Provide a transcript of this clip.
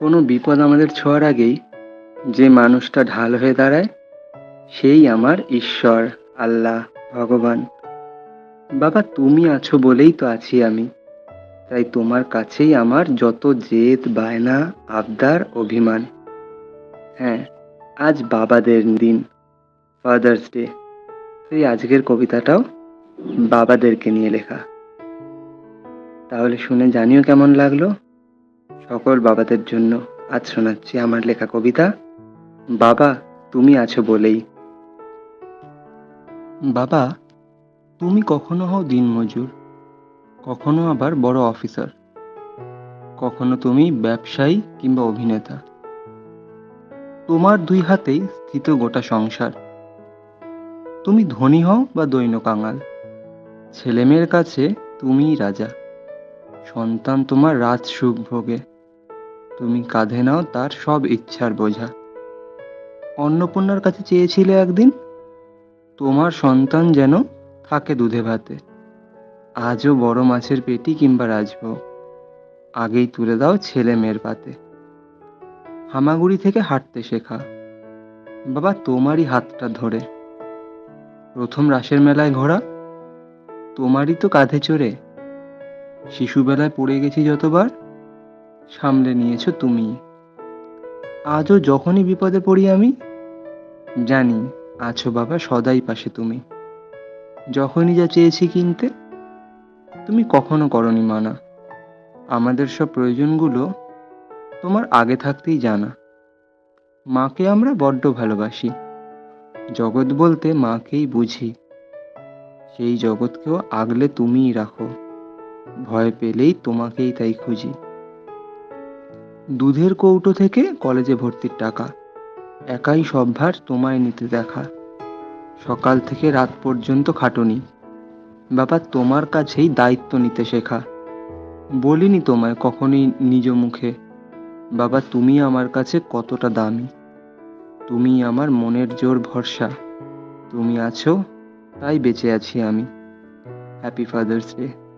কোনো বিপদ আমাদের ছোঁয়ার আগেই যে মানুষটা ঢাল হয়ে দাঁড়ায়, সেই আমার ঈশ্বর, আল্লাহ, ভগবান। বাবা, তুমি আছো বলেই তো আছি আমি। তাই তোমার কাছেই আমার যত জেদ, বায়না, আবদার, অভিমান। হ্যাঁ আজ বাবাদের দিন ফাদার্স ডে সেই আজকের কবিতাটাও বাবাদেরকে নিয়ে লেখা। তাহলে শুনে জানিও কেমন লাগল? সকল বাবাদের জন্য আজ শোনাচ্ছি আমার লেখা কবিতা, বাবা, তুমি আছো বলেই। বাবা, তুমি কখনো হও দিনমজুর কখনো আবার বড় অফিসার, কখনো তুমি ব্যবসায়ী কিংবা অভিনেতা। তোমার দুই হাতেই স্থিত গোটা সংসার। তুমি ধনী হও বা দৈন্য কাঙাল, ছেলেমেয়ের কাছে তুমিই রাজা, সন্তান তোমার রাজ সুখ ভোগে। তুমি কাঁধে নাও তার সব ইচ্ছার বোঝা। অন্নপূর্ণার কাছে চেয়েছিলে একদিন, তোমার সন্তান যেন থাকে দুধে ভাতে। আজও বড় মাছের পেটি কিংবা রাজভোগ। আগেই তুলে দাও ছেলে মেয়ের পাতে। হামাগুড়ি থেকে হাঁটতে শেখা। বাবা, তোমারই হাতটা ধরে। প্রথম রাসের মেলায় ঘোরা। তোমারই তো কাঁধে চড়ে। শিশুবেলায় পড়ে গেছি যতবার সামলে নিয়েছো তুমি। আজও যখনই বিপদে পড়ি আমি, জানি আছো বাবা সদাই পাশে তুমি। যখনই যা চেয়েছি কিনতে, তুমি কখনো করনি মানা। আমাদের সব প্রয়োজনগুলো তোমার আগে থাকতেই জানা। মাকে আমরা বড্ড ভালোবাসি। জগৎ বলতে মাকেই বুঝি। সেই জগৎকেও আগলে তুমিই রাখো। ভয় পেলেই তোমাকেই তাই খুঁজি। দুধের কৌটো থেকে কলেজে ভর্তির টাকা। একাই সব ভার তোমায় নিতে দেখা। সকাল থেকে রাত পর্যন্ত খাটুনি। বাবা, তোমার কাছেই দায়িত্ব নিতে শেখা। বলিনি তোমায় কখনই নিজ মুখে। বাবা, তুমি আমার কাছে কতটা দামি। তুমি আমার মনের জোর ভরসা। তুমি আছো, তাই বেঁচে আছি আমি। Happy father's day